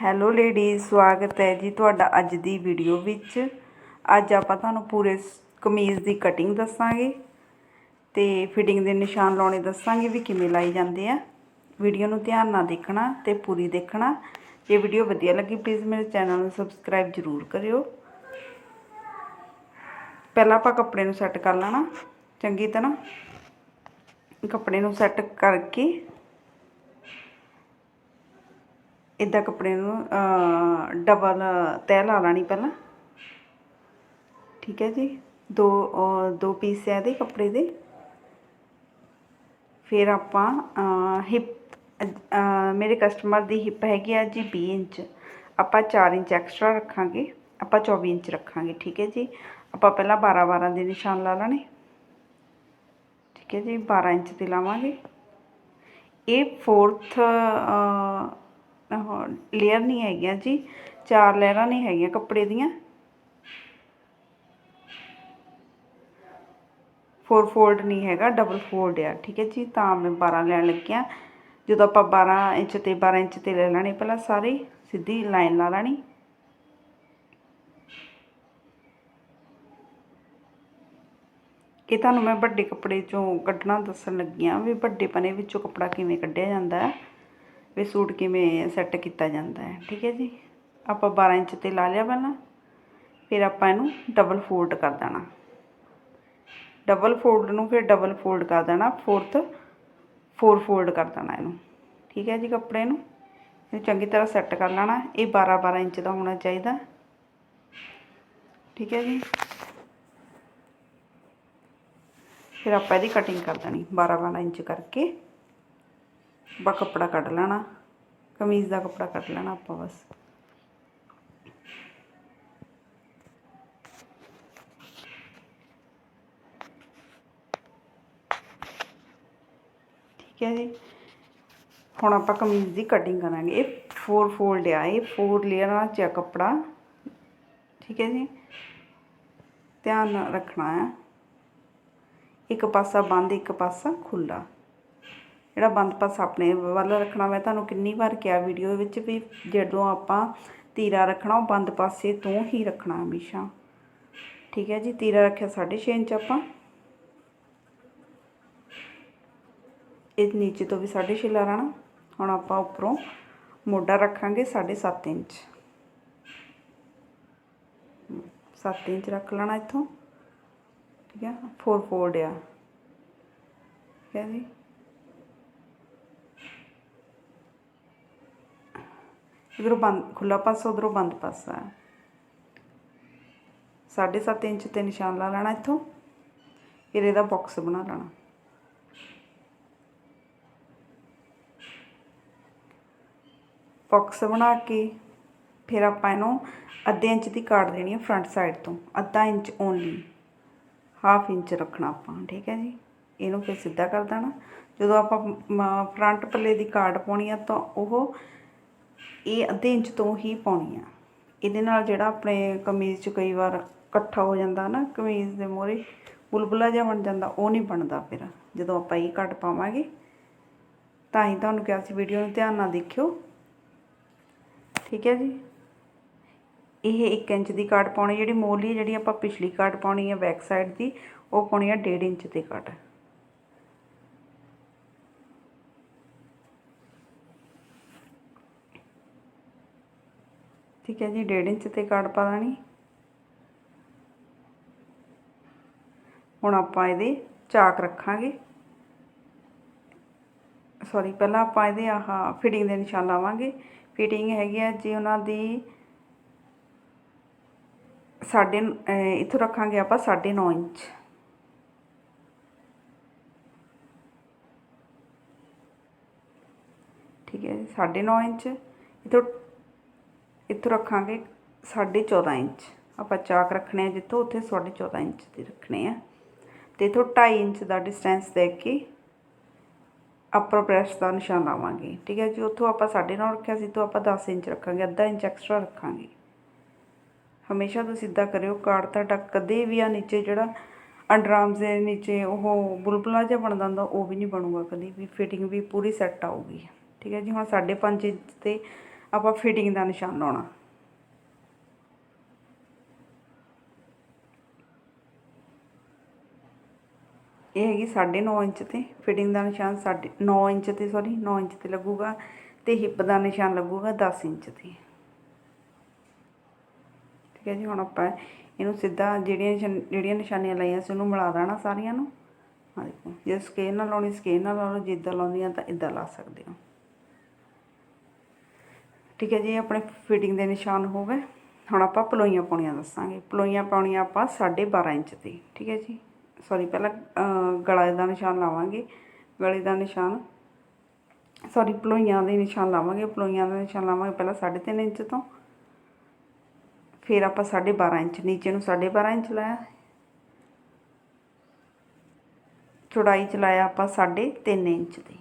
Hello ladies ਸਵਾਗਤ ਹੈ ਜੀ ਤੁਹਾਡਾ ਅੱਜ ਦੀ ਵੀਡੀਓ ਵਿੱਚ। ਅੱਜ ਆਪਾਂ ਤੁਹਾਨੂੰ ਪੂਰੇ ਕਮੀਜ਼ ਦੀ ਕਟਿੰਗ ਦੱਸਾਂਗੇ ਤੇ ਫਿਟਿੰਗ ਦੇ ਨਿਸ਼ਾਨ ਲਾਉਣੇ ਦੱਸਾਂਗੇ ਵੀ ਕਿਵੇਂ ਲਾਏ ਜਾਂਦੇ ਆ। ਵੀਡੀਓ ਨੂੰ ਧਿਆਨ ਨਾਲ ਦੇਖਣਾ ਤੇ ਪੂਰੀ ਦੇਖਣਾ। ਜੇ ਵੀਡੀਓ ਵਧੀਆ ਲੱਗੀ ਪਲੀਜ਼ ਮੇਰੇ ਚੈਨਲ ਨੂੰ ਸਬਸਕ੍ਰਾਈਬ ਜ਼ਰੂਰ ਕਰਿਓ। ਪਹਿਲਾਂ ਆਪਾਂ ਕੱਪੜੇ ਨੂੰ ਸੈੱਟ ਕਰ ਲੈਣਾ। ਚੰਗੀ ਤਰ੍ਹਾਂ ਕੱਪੜੇ ਨੂੰ ਸੈੱਟ ਕਰਕੇ ਇੱਦਾਂ ਕੱਪੜੇ ਨੂੰ ਡਬਲ ਤਹਿ ਲਾ ਲੈਣੀ ਪਹਿਲਾਂ। ਠੀਕ ਹੈ ਜੀ? ਦੋ ਦੋ ਪੀਸ ਹੈ ਇਹਦੇ ਕੱਪੜੇ ਦੇ। ਫਿਰ ਆਪਾਂ ਹਿਪ ਮੇਰੇ ਕਸਟਮਰ ਦੀ ਹਿਪ ਹੈਗੀ ਆ ਜੀ 20 ਇੰਚ। ਆਪਾਂ 4 ਇੰਚ ਐਕਸਟਰਾ ਰੱਖਾਂਗੇ। ਆਪਾਂ 24 ਇੰਚ ਰੱਖਾਂਗੇ, ਠੀਕ ਹੈ ਜੀ? ਆਪਾਂ ਪਹਿਲਾਂ 12 12 ਦੇ ਨਿਸ਼ਾਨ ਲਾ ਲੈਣੇ। ਠੀਕ ਹੈ ਜੀ? 12 ਇੰਚ ਤੇ ਲਾਵਾਂਗੇ। ਇਹ ਫੋਰਥ ਲੇਅਰ ਨਹੀਂ ਹੈਗੀਆਂ ਜੀ, ਚਾਰ ਲੇਅਰਾਂ ਨਹੀਂ ਹੈਗੀਆਂ ਕੱਪੜੇ ਦੀਆਂ। ਫੋਰ ਫੋਲਡ ਨਹੀਂ ਹੈਗਾ ਡਬਲ ਫੋਲਡ ਆ, ਠੀਕ ਹੈ ਜੀ, ਤਾਂ ਮੈਂ 12 ਲੈਣ ਲੱਗਿਆ ਜਦੋਂ ਆਪਾਂ 12 ਇੰਚ ਤੇ 12 ਇੰਚ ਤੇ ਲੈ ਲੈਣੇ ਪਹਿਲਾਂ ਸਾਰੇ, ਸਿੱਧੀ ਲਾਈਨ ਲਾ ਲੈਣੀ। ਇਹ ਤੁਹਾਨੂੰ ਮੈਂ ਵੱਡੇ ਕੱਪੜੇ ਚੋਂ ਕੱਢਣਾ ਦੱਸਣ ਲੱਗੀ ਆ ਵੀ ਵੱਡੇ ਪਨੇ ਵਿੱਚੋਂ ਕੱਪੜਾ ਕਿਵੇਂ ਕੱਢਿਆ ਜਾਂਦਾ ਹੈ। ਵੀ ਸੂਟ ਕਿਵੇਂ ਸੈੱਟ ਕੀਤਾ ਜਾਂਦਾ ਹੈ, ਠੀਕ ਹੈ ਜੀ? ਆਪਾਂ 12 ਇੰਚ ਤੇ ਲਾ ਲਿਆ ਪਹਿਲਾਂ, ਫਿਰ ਆਪਾਂ ਇਹਨੂੰ ਡਬਲ ਫੋਲਡ ਕਰ ਦੇਣਾ। ਡਬਲ ਫੋਲਡ ਨੂੰ ਫਿਰ ਡਬਲ ਫੋਲਡ ਕਰ ਦੇਣਾ ਫੋਰਥ ਫੋਰ ਫੋਲਡ ਕਰ ਦੇਣਾ ਇਹਨੂੰ, ਠੀਕ ਹੈ ਜੀ ਕੱਪੜੇ ਨੂੰ? ਇਹਨੂੰ ਚੰਗੀ ਤਰ੍ਹਾਂ ਸੈੱਟ ਕਰ ਲੈਣਾ, ਇਹ 12 12 ਇੰਚ ਦਾ ਹੋਣਾ ਚਾਹੀਦਾ। ਠੀਕ ਹੈ ਜੀ? ਫਿਰ ਆਪਾਂ ਇਹਦੀ ਕਟਿੰਗ ਕਰ ਦੇਣੀ 12 12 ਇੰਚ ਕਰਕੇ। ਬਾ ਕੱਪੜਾ ਕੱਢ ਲੈਣਾ, ਕਮੀਜ਼ ਦਾ ਕੱਪੜਾ ਕੱਢ ਲੈਣਾ ਆਪਾਂ ਬਸ। ਠੀਕ ਹੈ ਜੀ। ਹੁਣ ਆਪਾਂ ਕਮੀਜ਼ ਦੀ ਕਟਿੰਗ ਕਰਾਂਗੇ। ਇਹ ਫੋਰ ਫੋਲਡ ਆ, ਇਹ ਫੋਰ ਲੇਅਰਾਂ ਚ ਆ ਕੱਪੜਾ। ਠੀਕ ਹੈ ਜੀ। ਧਿਆਨ ਰੱਖਣਾ ਹੈ ਇੱਕ ਪਾਸਾ ਬੰਦ, ਇੱਕ ਪਾਸਾ ਖੁੱਲਾ ਜਿਹੜਾ ਬੰਦ ਪਾਸਾ ਆਪਣੇ ਵੱਲ ਰੱਖਣਾ, ਮੈਂ ਤੁਹਾਨੂੰ ਕਿੰਨੀ ਵਾਰ ਕਿਹਾ ਵੀਡੀਓ ਵਿੱਚ ਵੀ ਜਦੋਂ ਆਪਾਂ ਤੀਰਾ ਰੱਖਣਾ, ਉਹ ਬੰਦ ਪਾਸੇ ਤੋਂ ਹੀ ਰੱਖਣਾ ਹਮੇਸ਼ਾ। ਠੀਕ ਹੈ ਜੀ, ਤੀਰਾ ਰੱਖਿਆ 6.5 ਇੰਚ ਆਪਾਂ। ਇਹ ਨੀਚੇ ਤੋਂ ਵੀ 6.5 ਲਾ ਲੈਣਾ। ਹੁਣ ਆਪਾਂ ਉੱਪਰੋਂ ਮੋਢਾ ਰੱਖਾਂਗੇ 7.5 ਇੰਚ। 7 ਇੰਚ ਰੱਖ ਲੈਣਾ ਇੱਥੋਂ। ਠੀਕ ਹੈ ਫੋਰ ਫੋਲਡ ਆ। ਠੀਕ ਹੈ ਜੀ। ਇਧਰੋਂ ਬੰਦ ਖੁੱਲਾ ਪਾਸਾ, ਉਧਰੋਂ ਬੰਦ ਪਾਸਾ। ਹੈ 7.5 ਇੰਚ ਤੇ ਨਿਸ਼ਾਨ ਲਾ ਲੈਣਾ ਇੱਥੋਂ। ਫਿਰ ਇਹਦਾ ਬਾਕਸ ਬਣਾ ਲੈਣਾ। ਬਾਕਸ ਬਣਾ ਕੇ ਫਿਰ ਆਪਾਂ ਇਹਨੂੰ ਅੱਧੇ ਇੰਚ ਦੀ ਕਾਟ ਦੇਣੀ ਹੈ ਫਰੰਟ ਸਾਈਡ ਤੋਂ। ਅੱਧਾ ਇੰਚ ਓਨਲੀ ਹਾਫ ਇੰਚ ਰੱਖਣਾ ਆਪਾਂ, ਠੀਕ ਹੈ ਜੀ? ਇਹਨੂੰ ਫਿਰ ਸਿੱਧਾ ਕਰ ਦੇਣਾ। ਜਦੋਂ ਆਪਾਂ ਫਰੰਟ ਪੱਲੇ ਦੀ ਕਾਟ ਪਾਉਣੀ ਆ ਤਾਂ ਉਹ ਇਹ ਅੱਧੇ ਇੰਚ ਤੋਂ ਹੀ ਪਾਉਣੀ ਆ। ਇਹਦੇ ਨਾਲ ਜਿਹੜਾ ਆਪਣੇ ਕਮੀਜ਼ 'ਚ ਕਈ ਵਾਰ ਇਕੱਠਾ ਹੋ ਜਾਂਦਾ ਨਾ, ਕਮੀਜ਼ ਦੇ ਮੋਰੇ ਬੁਲਬੁਲਾ ਜਿਹਾ ਬਣ ਜਾਂਦਾ, ਉਹ ਨਹੀਂ ਬਣਦਾ ਫਿਰ। ਜਦੋਂ ਆਪਾਂ ਇਹ ਕੱਟ ਪਾਵਾਂਗੇ, ਤਾਂ ਹੀ ਤੁਹਾਨੂੰ ਕਿਹਾ ਸੀ ਵੀਡੀਓ ਨੂੰ ਧਿਆਨ ਨਾਲ ਦੇਖਿਓ। ਠੀਕ ਹੈ ਜੀ? ਇਹ 1 ਇੰਚ ਦੀ ਕਾਟ ਪਾਉਣੀ, ਜਿਹੜੀ ਮੋਲੀ ਜਿਹੜੀ ਆਪਾਂ ਪਿਛਲੀ ਕਾਟ ਪਾਉਣੀ ਹੈ ਬੈਕ ਸਾਈਡ ਦੀ, ਉਹ ਪਾਉਣੀ ਹੈ 1.5 ਇੰਚ ਦੀ ਕਾਟ। ਠੀਕ ਹੈ ਜੀ 1.5 ਇੰਚ ਤੇ ਕਾਟ ਪਾ ਦੇਣੀ। ਹੁਣ ਆਪਾਂ ਇਹਦੇ ਚਾਕ ਰੱਖਾਂਗੇ। ਸੌਰੀ ਪਹਿਲਾਂ ਆਪਾਂ ਇਹਦੇ ਆਹ ਫਿਟਿੰਗ ਦੇ ਨਿਸ਼ਾਨ ਲਾਵਾਂਗੇ। ਫਿਟਿੰਗ ਹੈਗੀ ਆ ਜੀ ਉਹਨਾਂ ਦੀ ਸਾਢੇ ਇੱਥੋਂ ਰੱਖਾਂਗੇ ਆਪਾਂ 9.5 ਇੰਚ। ਠੀਕ ਹੈ 9.5 ਇੰਚ। ਇੱਥੋਂ ਇੱਥੋਂ ਰੱਖਾਂਗੇ 14.5 ਇੰਚ। ਆਪਾਂ ਚਾਕ ਰੱਖਣੇ ਆ ਜਿੱਥੋਂ, ਉੱਥੇ 14.5 ਇੰਚ ਦੇ ਰੱਖਣੇ ਆ। ਤੇ ਇੱਥੋਂ 2.5 ਇੰਚ ਦਾ ਡਿਸਟੈਂਸ ਦੇ ਕੇ ਅਪਰ ਪ੍ਰੈਸ ਦਾ ਨਿਸ਼ਾਨ ਲਾਵਾਂਗੇ। ਠੀਕ ਹੈ ਜੀ? ਉੱਥੋਂ ਆਪਾਂ 9.5 ਰੱਖਿਆ ਸੀ ਤੋਂ ਆਪਾਂ 10 ਇੰਚ ਰੱਖਾਂਗੇ, ਅੱਧਾ ਇੰਚ ਐਕਸਟਰਾ ਰੱਖਾਂਗੇ। ਹਮੇਸ਼ਾ ਤੁਸੀਂ ਸਿੱਧਾ ਕਰਿਓ, ਕਾਰਡ ਤੁਹਾਡਾ ਕਦੇ ਵੀ ਆ ਨੀਚੇ ਜਿਹੜਾ ਅੰਡਰ ਅੰਡਰਆਰਮਸ ਦੇ ਨੀਚੇ ਉਹ ਬੁਲਬੁਲਾ ਜਿਹਾ ਬਣਦਾ ਹੁੰਦਾ, ਉਹ ਵੀ ਨਹੀਂ ਬਣੂਗਾ ਕਦੀ ਵੀ। ਫਿਟਿੰਗ ਵੀ ਪੂਰੀ ਸੈੱਟ ਆਊਗੀ। ਠੀਕ ਹੈ ਜੀ? ਹੁਣ 5.5 ਇੰਚ ਤੇ ਆਪਾਂ ਫਿਟਿੰਗ ਦਾ ਨਿਸ਼ਾਨ ਲਾਉਣਾ। ਇਹ ਹੈਗੀ 9.5 ਇੰਚ ਤੇ ਫਿਟਿੰਗ ਦਾ ਨਿਸ਼ਾਨ ਸਾਢੇ 9 ਇੰਚ ਤੇ ਸੌਰੀ 9 ਇੰਚ ਤੇ ਲੱਗੂਗਾ ਤੇ ਹਿੱਪ ਦਾ ਨਿਸ਼ਾਨ ਲੱਗੂਗਾ 10 ਇੰਚ ਤੇ। ਠੀਕ ਹੈ ਜੀ, ਹੁਣ ਆਪਾਂ ਇਹਨੂੰ ਸਿੱਧਾ ਜਿਹੜੀਆਂ ਨਿਸ਼ਾਨ- ਜਿਹੜੀਆਂ ਨਿਸ਼ਾਨੀਆਂ ਲਾਈਆਂ ਸੀ ਉਹਨੂੰ ਮਿਲਾ ਦੇਣਾ ਸਾਰੀਆਂ ਨੂੰ। ਆ ਦੇਖੋ, ਜੇ ਸਕੇਲ ਨਾਲ ਲਾਉਣੀ ਸਕੇਲ ਨਾਲ ਲਾ ਲਓ, ਜੇ ਇੱਦਾਂ ਲਾਉਂਦੀ ਤਾਂ ਇੱਦਾਂ ਲਾ ਸਕਦੇ ਹੋ। ਠੀਕ ਹੈ ਜੀ, ਆਪਣੇ ਫਿਟਿੰਗ ਦੇ ਨਿਸ਼ਾਨ ਹੋ ਗਏ। ਹੁਣ ਆਪਾਂ ਪਲੋਈਆਂ ਪਾਉਣੀਆਂ ਦੱਸਾਂਗੇ। ਪਲੋਈਆਂ ਪਾਉਣੀਆਂ ਆਪਾਂ 12.5 ਇੰਚ ਤੇ, ਠੀਕ ਹੈ ਜੀ। ਸੌਰੀ ਪਹਿਲਾਂ ਗਲਾ ਦਾ ਨਿਸ਼ਾਨ ਲਾਵਾਂਗੇ। ਗਲੇ ਦਾ ਨਿਸ਼ਾਨ ਸੌਰੀ ਪਲੋਈਆਂ ਦੇ ਨਿਸ਼ਾਨ ਲਾਵਾਂਗੇ। ਪਲੋਈਆਂ ਦਾ ਨਿਸ਼ਾਨ ਲਾਵਾਂਗੇ ਪਹਿਲਾਂ 3.5 ਇੰਚ ਤੋਂ। ਫਿਰ ਆਪਾਂ 12.5 ਇੰਚ, ਨੀਚੇ ਨੂੰ 12.5 ਇੰਚ ਲਾਇਆ। ਚੌੜਾਈ ਚ ਲਾਇਆ ਆਪਾਂ 3.5 ਇੰਚ ਦੀ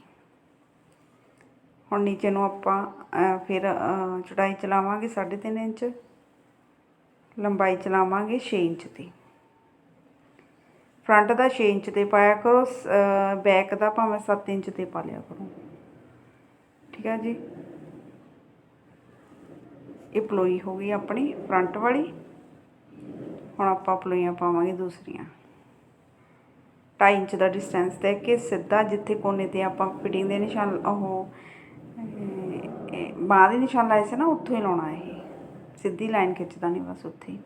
ਹੁਣ ਨੀਚੇ ਨੂੰ ਆਪਾਂ ਫਿਰ ਅਹ, ਚਲਾਵਾਂਗੇ ਚ ਲਾਵਾਂਗੇ 3.5 ਇੰਚ ਲੰਬਾਈ ਚਲਾਵਾਂਗੇ ਲਾਵਾਂਗੇ 6 ਇੰਚ ਦੀ। ਫਰੰਟ ਦਾ 6 ਇੰਚ ਤੇ ਪਾਇਆ ਕਰੋ ਬੈਕ ਦਾ ਭਾਵੇਂ 7 ਇੰਚ ਤੇ ਪਾ ਲਿਆ ਕਰੋ। ਠੀਕ ਹੈ ਜੀ? ਇਹ ਪਲੋਈ ਹੋ ਗਈ ਆਪਣੀ ਫਰੰਟ ਵਾਲੀ। ਹੁਣ ਆਪਾਂ ਪਲੋਈਆਂ ਪਾਵਾਂਗੇ ਦੂਸਰੀਆਂ। 2.5 ਇੰਚ ਦਾ ਡਿਸਟੈਂਸ ਦੇ ਕੇ ਸਿੱਧਾ ਜਿੱਥੇ ਕੋਨੇ ਤੇ ਆਪਾਂ ਫਿਟਿੰਗ ਦੇ ਨਿਸ਼ਾਨ ਉਹ ਬਾਹ ਦੇ ਨਿਸ਼ਾਨ ਲਾਏ ਸੀ ਨਾ, ਉੱਥੋਂ ਹੀ ਲਾਉਣਾ ਇਹ। ਸਿੱਧੀ ਲਾਈਨ ਖਿੱਚਦਾ ਨਹੀਂ ਬਸ ਉੱਥੇ ਹੀ।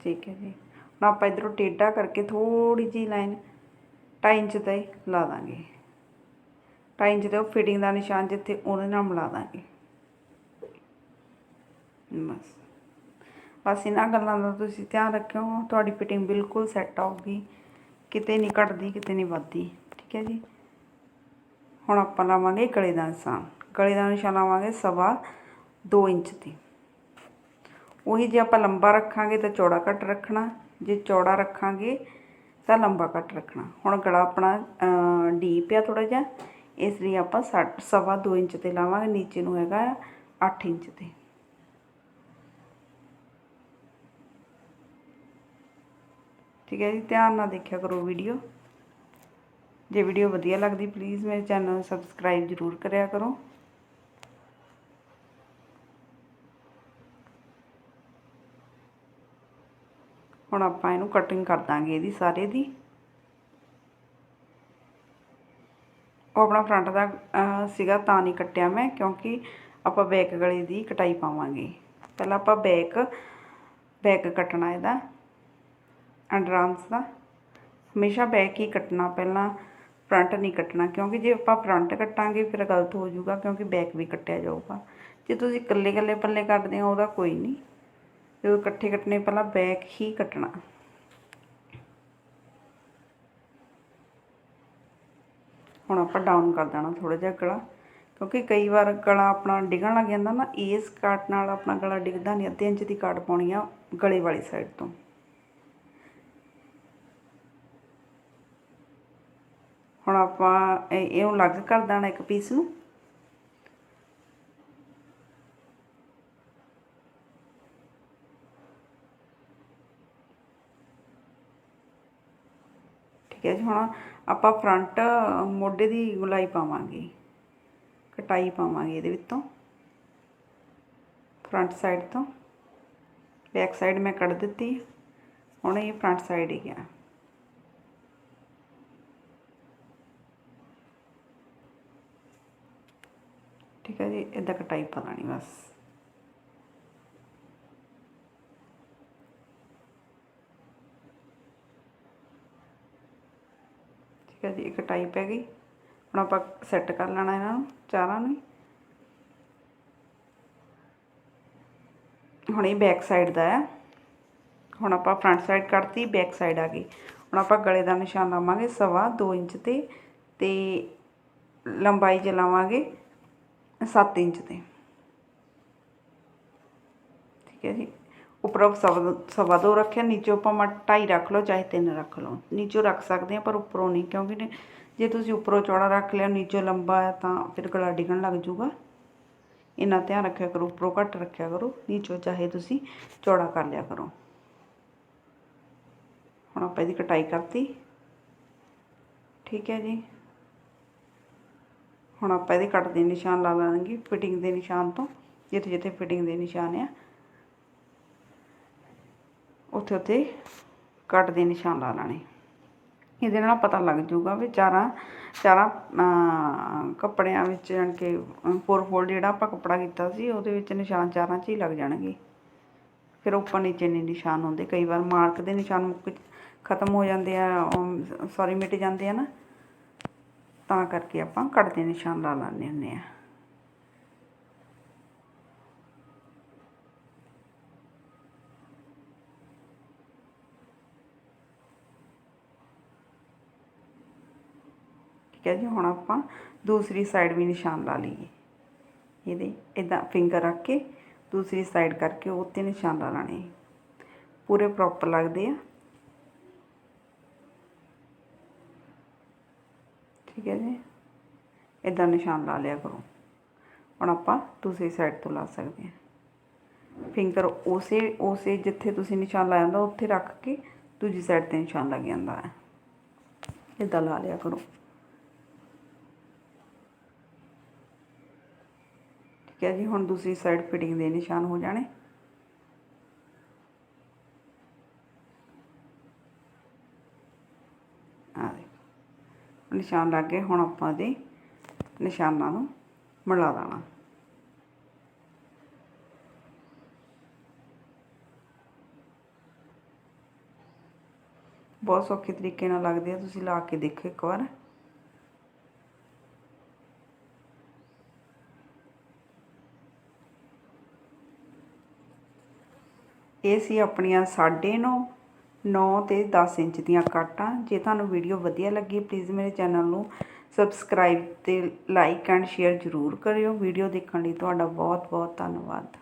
ਠੀਕ ਹੈ ਜੀ। ਹੁਣ ਆਪਾਂ ਇਧਰੋਂ ਟੇਢਾ ਕਰਕੇ ਥੋੜੀ ਜੀ ਲਾਈਨ 2.5 ਇੰਚ ਤੇ ਲਾ ਦਾਂਗੇ। 2.5 ਇੰਚ ਤੇ ਉਹ ਫਿਟਿੰਗ ਦਾ ਨਿਸ਼ਾਨ ਜਿੱਥੇ ਉਹਦੇ ਨਾਲ ਮਿਲਾ ਦਾਂਗੇ। ਬਸ। ਬਸ ਇਹਨਾਂ ਗੱਲਾਂ ਦਾ ਤੁਸੀਂ ਧਿਆਨ ਰੱਖਿਓ। ਤੁਹਾਡੀ ਫਿਟਿੰਗ ਬਿਲਕੁਲ ਸੈੱਟ ਆਊਗੀ। ਕਿਤੇ ਨਹੀਂ ਘਟਦੀ, ਕਿਤੇ ਨਹੀਂ ਵੱਧਦੀ। ਠੀਕ ਹੈ ਜੀ। ਹੁਣ ਆਪਾਂ ਲਾਵਾਂਗੇ ਗਲੇ ਦਾ ਨਿਸ਼ਾਨ। ਗਲੇ ਦਾ ਨਿਸ਼ਾਨ ਲਾਵਾਂਗੇ ਸਵਾ 2 ਇੰਚ ਤੇ ਉਹੀ ਜੇ ਆਪਾਂ ਲੰਬਾ ਰੱਖਾਂਗੇ ਤਾਂ ਚੌੜਾ ਘੱਟ ਰੱਖਣਾ। ਜੇ ਚੌੜਾ ਰੱਖਾਂਗੇ ਤਾਂ ਲੰਬਾ ਕੱਟ ਰੱਖਣਾ। ਹੁਣ ਗਲਾ ਆਪਣਾ ਡੀਪ ਆ ਥੋੜਾ ਜਿਹਾ। ਇਸ ਲਈ ਆਪਾਂ ਸੱਠ- ਸਵਾ 2 ਇੰਚ ਤੇ ਲਾਵਾਂਗੇ। ਨੀਚੇ ਨੂੰ ਹੈਗਾ 8 ਇੰਚ ਤੇ। ਠੀਕ ਹੈ ਜੀ? ਧਿਆਨ ਨਾਲ ਦੇਖਿਆ ਕਰੋ ਵੀਡੀਓ। ਜੇ ਵੀਡੀਓ ਵਧੀਆ ਲੱਗਦੀ ਪਲੀਜ਼ ਮੇਰੇ ਚੈਨਲ ਨੂੰ ਸਬਸਕ੍ਰਾਈਬ ਜ਼ਰੂਰ ਕਰਿਆ ਕਰੋ। ਹੁਣ ਆਪਾਂ ਇਹਨੂੰ ਕਟਿੰਗ ਕਰ ਦਾਂਗੇ ਇਹਦੀ ਸਾਰੇ ਦੀ। ਉਹ ਆਪਣਾ ਫਰੰਟ ਦਾ ਸੀਗਾ ਤਾਂ ਨਹੀਂ ਕੱਟਿਆ ਮੈਂ, ਕਿਉਂਕਿ ਆਪਾਂ ਬੈਕ ਗਲੇ ਦੀ ਕਟਾਈ ਪਾਵਾਂਗੇ। ਪਹਿਲਾਂ ਆਪਾਂ ਬੈਕ ਬੈਕ ਕੱਟਣਾ ਇਹਦਾ ਅੰਡਰ ਆਰਮਸ ਦਾ। ਹਮੇਸ਼ਾ ਬੈਕ ਹੀ ਕੱਟਣਾ, ਪਹਿਲਾਂ ਫਰੰਟ ਨਹੀਂ ਕੱਟਣਾ, ਕਿਉਂਕਿ ਜੇ ਆਪਾਂ ਫਰੰਟ ਕੱਟਾਂਗੇ ਫਿਰ ਗਲਤ ਹੋ ਜਾਊਗਾ, ਕਿਉਂਕਿ ਬੈਕ ਵੀ ਕੱਟਿਆ ਜਾਊਗਾ। ਜੇ ਤੁਸੀਂ ਇਕੱਲੇ ਇਕੱਲੇ ਪੱਲੇ ਕੱਟਦੇ ਹੋ, ਉਹਦਾ ਕੋਈ ਨਹੀਂ। ਜਦੋਂ ਇਕੱਠੇ ਕੱਟਣੇ, ਪਹਿਲਾਂ ਬੈਕ ਹੀ ਕੱਟਣਾ। ਹੁਣ ਆਪਾਂ ਡਾਊਨ ਕਰ ਦੇਣਾ ਥੋੜਾ ਜਿਹਾ ਗਲਾ, ਕਿਉਂਕਿ ਕਈ ਵਾਰ ਗਲਾ ਆਪਣਾ ਡਿੱਗਣ ਲੱਗ ਜਾਂਦਾ ਨਾ, ਇਸ ਕਾਟ ਨਾਲ ਆਪਣਾ ਗਲਾ ਡਿੱਗਦਾ ਨਹੀਂ, ਅੱਧੇ ਇੰਚ ਦੀ ਕਾਟ ਪਾਉਣੀ ਆ ਗਲੇ ਵਾਲੀ ਸਾਈਡ ਤੋਂ। ਹੁਣ ਆਪਾਂ ਇਹ- ਇਹਨੂੰ ਅਲੱਗ ਕਰ ਦੇਣਾ ਇੱਕ ਪੀਸ ਨੂੰ। ਠੀਕ ਹੈ ਜੀ, ਹੁਣ ਆਪਾਂ ਫਰੰਟ ਮੋਢੇ ਦੀ ਗੁਲਾਈ ਪਾਵਾਂਗੇ, ਕਟਾਈ ਪਾਵਾਂਗੇ ਇਹਦੇ ਵਿੱਚੋਂ। ਫਰੰਟ ਸਾਈਡ ਤੋਂ। ਬੈਕ ਸਾਈਡ ਮੈਂ ਕੱਢ ਦਿੱਤੀ। ਹੁਣ ਇਹ ਫਰੰਟ ਸਾਈਡ ਹੀ ਗਿਆ ਠੀਕ ਹੈ ਜੀ ਇਦਾਂ ਕਟਾਈ ਪਾ ਲੈਣੀ ਬਸ। ਠੀਕ ਹੈ ਜੀ ਇਹ ਕਟਾਈ ਪੈ ਗਈ ਹੁਣ ਆਪਾਂ ਸੈੱਟ ਕਰ ਲੈਣਾ ਇਹਨਾਂ ਨੂੰ, ਚਾਰਾਂ ਨੂੰ ਹੁਣ ਇਹ ਬੈਕ ਸਾਈਡ ਦਾ ਹੈ। ਹੁਣ ਆਪਾਂ ਫਰੰਟ ਸਾਈਡ ਕੱਢਤੀ ਬੈਕ ਸਾਈਡ ਆ ਗਈ। ਹੁਣ ਆਪਾਂ ਗਲੇ ਦਾ ਨਿਸ਼ਾਨ ਲਾਵਾਂਗੇ ਸਵਾ 2 ਇੰਚ ਤੇ ਤੇ ਲੰਬਾਈ ਚ ਲਾਵਾਂਗੇ 7 ਇੰਚ ਤੇ ਠੀਕ ਹੈ ਜੀ। ਉੱਪਰੋਂ ਸਵਾ ਸਵਾ ਦੋ ਰੱਖਿਆ, ਨੀਚੇ ਆਪਾਂ ਮਾ ਢਾਈ ਰੱਖ ਲਓ, ਚਾਹੇ ਤਿੰਨ ਰੱਖ ਲਓ। ਨੀਚੋਂ ਰੱਖ ਸਕਦੇ ਆ ਪਰ ਉੱਪਰੋਂ ਨਹੀਂ, ਕਿਉਂਕਿ ਜੇ ਤੁਸੀਂ ਉੱਪਰੋਂ ਚੌੜਾ ਰੱਖ ਲਿਆ, ਨੀਚੋਂ ਲੰਬਾ ਹੈ, ਤਾਂ ਫਿਰ ਗਲਾ ਡਿੱਗਣ ਲੱਗ ਜਾਊਗਾ ਇਹਨਾਂ ਧਿਆਨ ਰੱਖਿਆ ਕਰੋ, ਉੱਪਰੋਂ ਘੱਟ ਰੱਖਿਆ ਕਰੋ, ਨੀਚੋਂ ਚਾਹੇ ਤੁਸੀਂ ਚੌੜਾ ਕਰ ਲਿਆ ਕਰੋ। ਹੁਣ ਆਪਾਂ ਇਹਦੀ ਕਟਾਈ ਕਰਤੀ। ਠੀਕ ਹੈ ਜੀ। ਹੁਣ ਆਪਾਂ ਇਹਦੇ ਕੱਟ ਦੇ ਨਿਸ਼ਾਨ ਲਾ ਲਾਂਗੇ ਫਿਟਿੰਗ ਦੇ ਨਿਸ਼ਾਨ ਤੋਂ, ਜਿੱਥੇ ਜਿੱਥੇ ਫਿਟਿੰਗ ਦੇ ਨਿਸ਼ਾਨ ਆ। ਉੱਥੇ ਉੱਥੇ ਕੱਟ ਦੇ ਨਿਸ਼ਾਨ ਲਾ ਲਾਣੇ। ਇਹਦੇ ਨਾਲ ਪਤਾ ਲੱਗ ਜਾਊਗਾ ਵੀ ਚਾਰਾਂ ਚਾਰਾਂ ਕੱਪੜਿਆਂ ਵਿੱਚ ਜਾਣ ਕਿ ਫੋਰ ਫੋਲਡ ਜਿਹੜਾ ਆਪਾਂ ਕੱਪੜਾ ਕੀਤਾ ਸੀ, ਉਹਦੇ ਵਿੱਚ ਨਿਸ਼ਾਨ ਚਾਰਾਂ 'ਚ ਹੀ ਲੱਗ ਜਾਣਗੇ। ਫਿਰ ਉੱਪਰ ਨੀਚੇ ਨਹੀਂ ਨਿਸ਼ਾਨ ਹੁੰਦੇ। ਕਈ ਵਾਰ ਮਾਰਕ ਦੇ ਨਿਸ਼ਾਨ ਮੁੱਕ, ਖਤਮ ਹੋ ਜਾਂਦੇ ਆ ਸੌਰੀ ਮਿਟ ਜਾਂਦੇ ਆ ਨਾ। ਤਾਂ ਕਰਕੇ ਆਪਾਂ ਕੱਟ ਦੇ ਨਿਸ਼ਾਨ ਲਾ ਲੈਂਦੇ ਹੁੰਦੇ ਆ ਠੀਕ ਹੈ ਜੀ, ਹੁਣ ਆਪਾਂ ਦੂਸਰੀ ਸਾਈਡ ਵੀ ਨਿਸ਼ਾਨ ਲਾ ਲਈਏ। ਇਹਦੇ ਇਦਾਂ ਫਿੰਗਰ ਰੱਖ ਕੇ ਦੂਸਰੀ ਸਾਈਡ ਕਰਕੇ ਉਹ ਤੇ ਨਿਸ਼ਾਨ ਲਾ ਲਾਣੇ। ਪੂਰੇ ਪ੍ਰੋਪਰ ਲੱਗਦੇ ਆ। ਠੀਕ ਹੈ ਜੀ। ਇਦਾਂ ਨਿਸ਼ਾਨ ਲਾ ਲਿਆ ਕਰੋ। ਹੁਣ ਆਪਾਂ ਦੂਸਰੀ ਸਾਈਡ ਤੋਂ ਲਾ ਸਕਦੇ ਹਾਂ। ਫਿੰਗਰ ਉਸੇ ਉਸੇ ਜਿੱਥੇ ਤੁਸੀਂ ਨਿਸ਼ਾਨ ਲਾਇਆ ਹੁੰਦਾ, ਉੱਥੇ ਰੱਖ ਕੇ ਦੂਜੀ ਸਾਈਡ ਤੇ ਨਿਸ਼ਾਨ ਲੱਗ ਜਾਂਦਾ ਹੈ। ਇਦਾਂ ਲਾ ਲਿਆ ਕਰੋ। ਠੀਕ ਹੈ ਜੀ, ਹੁਣ ਦੂਸਰੀ ਸਾਈਡ ਫਿਟਿੰਗ ਦੇ ਨਿਸ਼ਾਨ ਹੋ ਜਾਣੇ। ਆ ਨਿਸ਼ਾਨ ਲੱਗ ਗਏ, ਹੁਣ ਆਪਾਂ ਦੇ ਨਿਸ਼ਾਨਾਂ ਨੂੰ ਮਿਲਾ ਦੇਣਾ। ਬਹੁਤ ਸੌਖੇ ਤਰੀਕੇ ਨਾਲ ਲੱਗਦੇ ਆ, ਤੁਸੀਂ ਲਾ ਕੇ ਦੇਖੋ ਇੱਕ ਵਾਰ। ਇਹ ਸੀ ਆਪਣੀਆਂ 9.5 9 ਤੇ 10 ਇੰਚ ਦੀਆਂ ਕਾਟਾਂ। ਜੇ ਤੁਹਾਨੂੰ ਵੀਡੀਓ ਵਧੀਆ ਲੱਗੀ ਪਲੀਜ਼ ਮੇਰੇ ਚੈਨਲ ਨੂੰ ਸਬਸਕ੍ਰਾਈਬ ਤੇ ਲਾਈਕ ਐਂਡ ਸ਼ੇਅਰ ਜ਼ਰੂਰ ਕਰਿਓ। ਵੀਡੀਓ ਦੇਖਣ ਲਈ ਤੁਹਾਡਾ ਬਹੁਤ ਬਹੁਤ ਧੰਨਵਾਦ।